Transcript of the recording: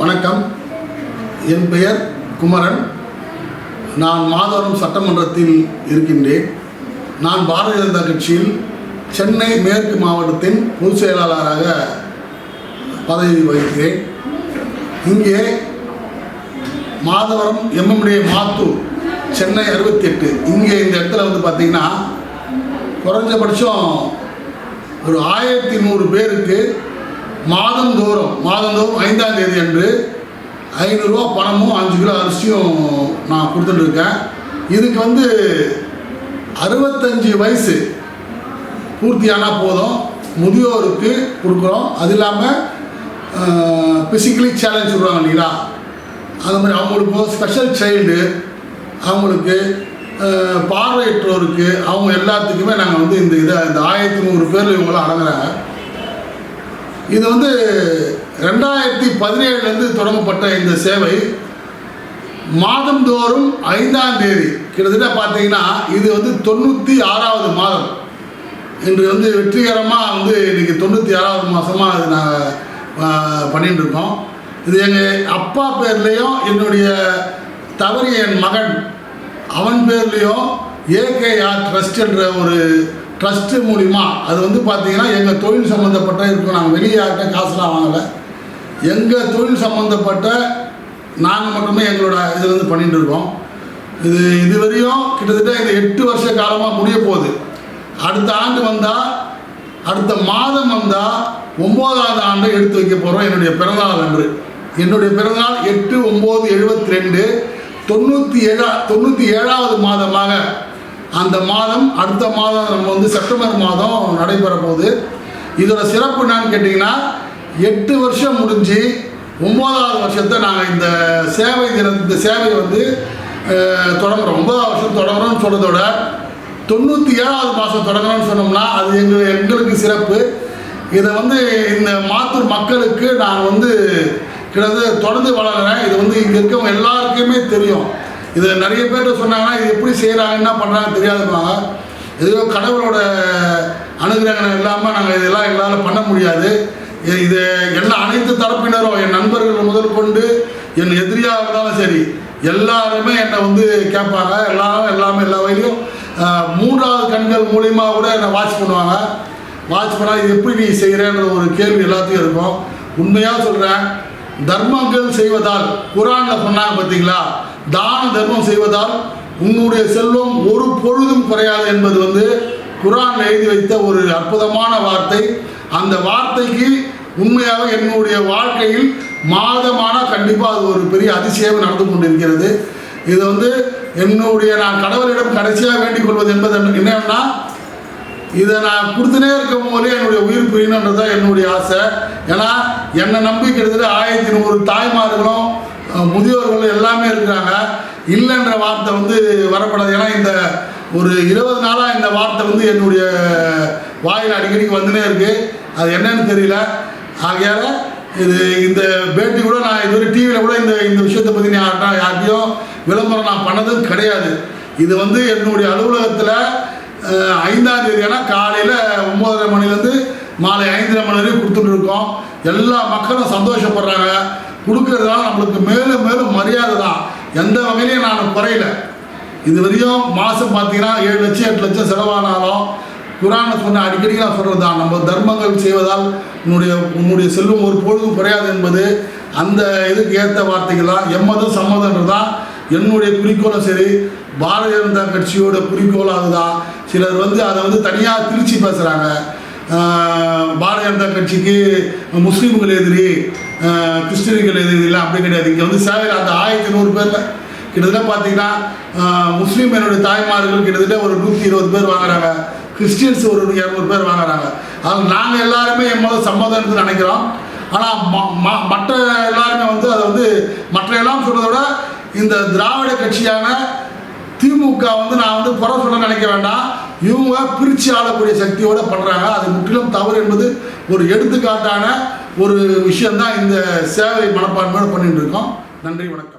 வணக்கம். என் பெயர் குமரன். நான் மாதவரம் சட்டமன்றத்தில் இருக்கின்றேன். நான் பாரதிய ஜனதா கட்சியில் சென்னை மேற்கு மாவட்டத்தின் பொதுச் செயலாளராக பதவி வகிக்கிறேன். இங்கே மாதவரம் எம்எம்டைய மாத்தூர் சென்னை அறுபத்தி எட்டு இங்கே இந்த இடத்துல வந்து பார்த்திங்கன்னா குறைஞ்சபட்சம் ஒரு ஆயிரத்தி நூறு பேருக்கு மாதந்தோறும் மாதந்தோறும் ஐந்தாம் தேதி அன்று ஐநூறுரூவா பணமும் அஞ்சு கிலோ அரிசியும் நான் கொடுத்துட்ருக்கேன் இதுக்கு வந்து அறுபத்தஞ்சி வயசு பூர்த்தியானால் போதும். முதியோருக்கு கொடுக்குறோம். அது இல்லாமல் ஃபிசிக்கலி சேலஞ்ச் சொல்கிறாங்க இல்லைங்களா? அது மாதிரி அவங்களுக்கு ஸ்பெஷல் சைல்டு அவங்களுக்கு பார்வையற்றோருக்கு அவங்க எல்லாத்துக்குமே நாங்கள் வந்து இந்த இதை இந்த ஆயிரத்தி நூறு பேர் இவங்களாம் அடங்குறாங்க. இது வந்து ரெண்டாயிரத்தி பதினேழுலேருந்து தொடங்கப்பட்ட இந்த சேவை. மாதந்தோறும் ஐந்தாம் தேதி. கிட்டத்தட்ட பார்த்தீங்கன்னா இது வந்து தொண்ணூற்றி ஆறாவது மாதம். இன்று வந்து வெற்றிகரமாக வந்து இன்றைக்கி தொண்ணூற்றி ஆறாவது மாதமாக இது நாங்கள் பண்ணிட்டு இருக்கோம் இது எங்கள் அப்பா பேர்லேயும் என்னுடைய தவறிய என் மகன் அவன் பேர்லேயும் ஏகேஆர் ட்ரஸ்ட் என்ற ஒரு ட்ரஸ்ட்டு மூலிமா அது வந்து பார்த்தீங்கன்னா எங்கள் தொழில் சம்மந்தப்பட்ட இருக்கும். நாங்கள் வெளியே காசுலாம் வாங்கலை. எங்கள் தொழில் சம்மந்தப்பட்ட நாங்கள் மட்டுமே எங்களோட இது வந்து பண்ணிட்டு இருக்கோம். இது இதுவரையும் கிட்டத்தட்ட இந்த எட்டு வருஷ காலமாக முடிய போகுது. அடுத்த ஆண்டு வந்தால் அடுத்த மாதம் வந்தால் ஒம்போதாவது ஆண்டு எடுத்து வைக்க போகிறோம் என்னுடைய பிறந்தநாள் அன்று. என்னுடைய பிறந்தநாள் எட்டு ஒம்பது எழுபத்தி ரெண்டு. தொண்ணூற்றி ஏழா தொண்ணூற்றி ஏழாவது மாதமாக அந்த மாதம் அடுத்த மாதம் நம்ம வந்து செப்டம்பர் மாதம் நடைபெற போகுது. இதோட சிறப்பு என்னன்னு கேட்டிங்கன்னா எட்டு வருஷம் முடிஞ்சு ஒம்பதாவது வருஷத்தை நாங்கள் இந்த சேவை தின இந்த சேவையை வந்து தொடங்குறோம். ஒன்பதாவது வருஷம் தொடங்குறோம்னு சொல்கிறதோட தொண்ணூற்றி ஏழாவது மாதம் தொடங்குறோம்னு சொன்னோம்னா அது எங்கள் எங்களுக்கு சிறப்பு. இதை வந்து இந்த மாத்தூர் மக்களுக்கு நான் வந்து கிட்டத்தட்ட தொடர்ந்து வளர்கிறேன் இது வந்து இங்கே இருக்கவங்க எல்லாருக்குமே தெரியும். இது நிறைய பேர் சொன்னாங்கன்னா இது எப்படி செய்கிறாங்க என்ன பண்ணுறாங்க தெரியாதுப்பாங்க ஏதோ கடவுளோட அனுகிரகம் இல்லாமல் நாங்கள் இதெல்லாம் எங்களால் பண்ண முடியாது. இது எல்லா அனைத்து தரப்பினரும் என் நண்பர்கள் முதல் கொண்டு என் எதிரியாக இருந்தாலும் சரி எல்லாருமே என்னை வந்து கேட்பாங்க. எல்லாரும் எல்லாமே எல்லா வகையிலையும் மூன்றாவது கண்கள் மூலியமாக கூட என்னை வாட்ச் பண்ணுவாங்க. வாட்ச் பண்ணால் இது எப்படி நீ செய்கிறேன்ற ஒரு கேள்வி எல்லாத்தையும் இருக்கும். உண்மையாக சொல்கிறேன் தர்மங்கள் செய்வதால் குரான்ல சொன்னாங்க பார்த்தீங்களா? தான தர்மம் செய்வதால் உன்னுடைய செல்வம் ஒரு பொழுதும் குறையாது என்பது வந்து குரான் எழுதி வைத்த ஒரு அற்புதமான வார்த்தை. அந்த வார்த்தைக்கு உண்மையாக என்னுடைய வாழ்க்கையில் மாதமான கண்டிப்பாக அது ஒரு பெரிய அதிசயம் நடந்து கொண்டிருக்கிறது. இது வந்து என்னுடைய நான் கடவுளிடம் கடைசியாக வேண்டிக் கொள்வது என்பது என்னன்னா இதை நான் கொடுத்துனே இருக்கும் போதே என்னுடைய உயிர் பிரியணுன்றது தான் என்னுடைய ஆசை. ஏன்னா என்னை நம்பி கிட்டத்தட்ட ஆயிரத்தி நூறு தாய்மார்களும் முதியோர்களும் எல்லாமே இருக்கிறாங்க. இல்லைன்ற வார்த்தை வந்து வரப்படாது. ஏன்னா இந்த ஒரு இருபது நாளாக இந்த வார்த்தை வந்து என்னுடைய வாயில் அடிக்கடிக்கு வந்துனே இருக்கு. அது என்னன்னு தெரியல. ஆகையால் இது இந்த பேட்டி கூட நான் இதுவரை டிவியில் கூட இந்த இந்த விஷயத்தை பற்றி நான் யார்கிட்டையும் விளம்பரம் நான் பண்ணதும் கிடையாது. இது வந்து என்னுடைய அலுவலகத்தில் ஐந்தாம் தேதி காலையில் ஒம்போதரை மணிலேருந்து மாலை ஐந்தரை மணி வரைக்கும் கொடுத்துட்டு இருக்கோம் எல்லா மக்களும் சந்தோஷப்படுறாங்க. கொடுக்கறதுனால நம்மளுக்கு மேலும் மேலும் மரியாதை தான். எந்த வகையிலையும் நான் குறையில. இது வரையும் மாதம் பார்த்தீங்கன்னா ஏழு லட்சம் எட்டு லட்சம் செலவானாலும் குரானை சொன்ன அடிக்கடி நான் சொல்கிறது தான். நம்ம தர்மங்கள் செய்வதால் உன்னுடைய உன்னுடைய செல்வம் ஒரு பொழுதும் குறையாது என்பது அந்த இதுக்கு ஏற்ற வார்த்தைகள் தான். எம்மதும் சம்மதன்றது தான் என்னுடைய குறிக்கோளும் சரி பாரதிய ஜனதா கட்சியோட குறிக்கோளாக அதுதான் சிலர் வந்து அதை வந்து தனியாக திருச்சி பேசுகிறாங்க பாரதிய ஜனதா கட்சிக்கு முஸ்லீம்கள் எதிரி கிறிஸ்டியன்கள் எதிரி இல்லை அப்படி கிடையாது. இங்கே வந்து சேவையில் அந்த ஆயிரத்தி நூறு பேரில் கிட்டத்தட்ட பார்த்தீங்கன்னா முஸ்லீம் என்னுடைய தாய்மார்கள் கிட்டத்தட்ட ஒரு நூற்றி இருபது பேர் வாங்குறாங்க. கிறிஸ்டியன்ஸ் ஒரு இரநூறு பேர் வாங்குறாங்க. அதனால் நாங்கள் எல்லாருமே என் முதல் சம்மதம்னு நினைக்கிறோம். ஆனால் மற்ற எல்லாருமே வந்து அதை வந்து மற்ற எல்லாம் சொல்கிறத விட இந்த திராவிட கட்சியான திமுக வந்து நான் வந்து புற சொல்ல நினைக்க வேண்டாம். இவங்க பிரித்து ஆளக்கூடிய சக்தியோடு பண்ணுறாங்க அது முற்றிலும் தவறு என்பது ஒரு எடுத்துக்காட்டான ஒரு விஷயந்தான் இந்த சேவை மனப்பான்மையோடு பண்ணிட்டு இருக்கோம். நன்றி வணக்கம்.